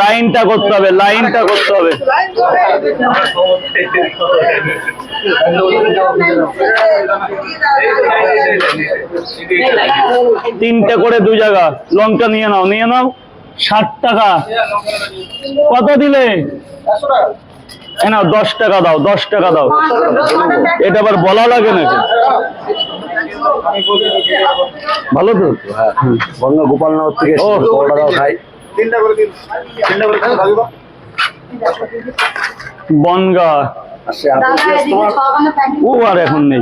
লাইনটা করতে হবে, লাইনটা করতে হবে। তিনটে করে দু জায়গা। লঙ্কা নিয়ে নাও নিয়ে নাও। ষাট টাকা। কত দিলে? নাও দশ টাকা দাও দশ টাকা দাও। এটা আবার বলা লাগে নাকি? ভালো তো? হ্যাঁ। গোপালনগর থেকে। খাই বনগা। তোমার? ও আর এখন নেই।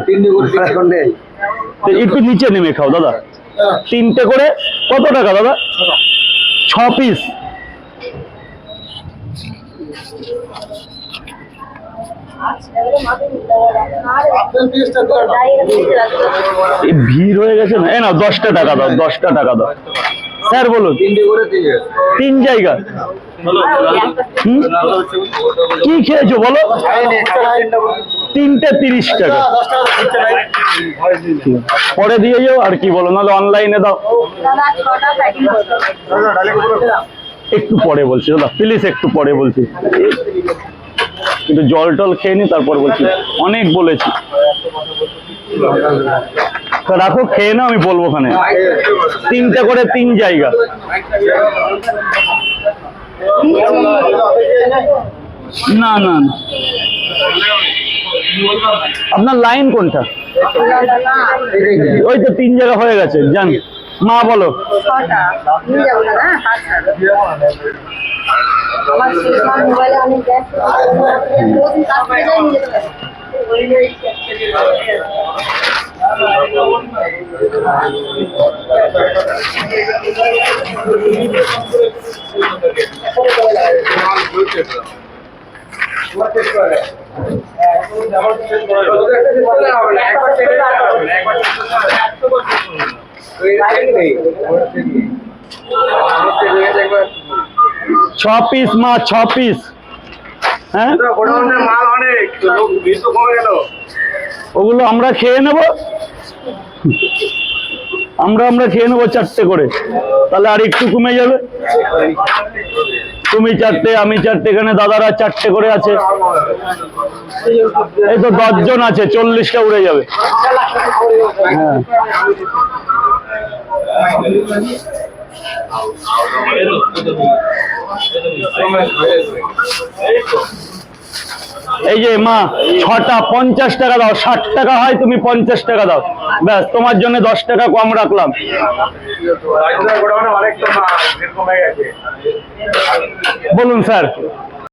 একটু নিচে নেমে খাও দাদা। তিনটে করে কত টাকা দাদা? ছ পিস ভিড় হয়ে গেছে না? এ না দশটা টাকা দাও, দশটা টাকা দাও। স্যার, বলুন। তিন জায়গা? কি খেয়েছো বলো? তিনটে তিরিশ টাকা। পরে দিয়ে যাও, আর কি বলো, নাহলে অনলাইনে দাও। একটু পরে বলছি, দাদা প্লিজ একটু পরে বলছি। কিন্তু জল টল খেয়ে তারপর বলছি, অনেক বলেছি। রাখো, খেয়ে না আমি বলব ওখানে। তিনটে করে তিন জায়গা। না না না। আপনার লাইন কোনটা? ওই তো তিন জায়গা হয়ে গেছে জান মা, বলো। আমার শেষ মোবাইলে অনেক গ্যাস প্রতিদিন কাজ করে যাই নিয়ে যেতে পারি। ছ পিস মা ছ পিস হ্যাঁ? ওগুলো আমরা খেয়ে নেব। আমরা আমরা খেয়ে নেব চারটে করে। তাহলে আর একটু কমে যাবে। তুমি চারটে আমি চারটে এখানে দাদারা চারটে করে আছে। এই তো দশজন আছে চল্লিশটা উড়ে যাবে। হ্যাঁ। এই যে মা ছটা পঞ্চাশ টাকা দাও ষাট টাকা হয় তুমি পঞ্চাশ টাকা দাও। ব্যাস তোমার জন্য দশ টাকা কম রাখলাম। বলুন স্যার।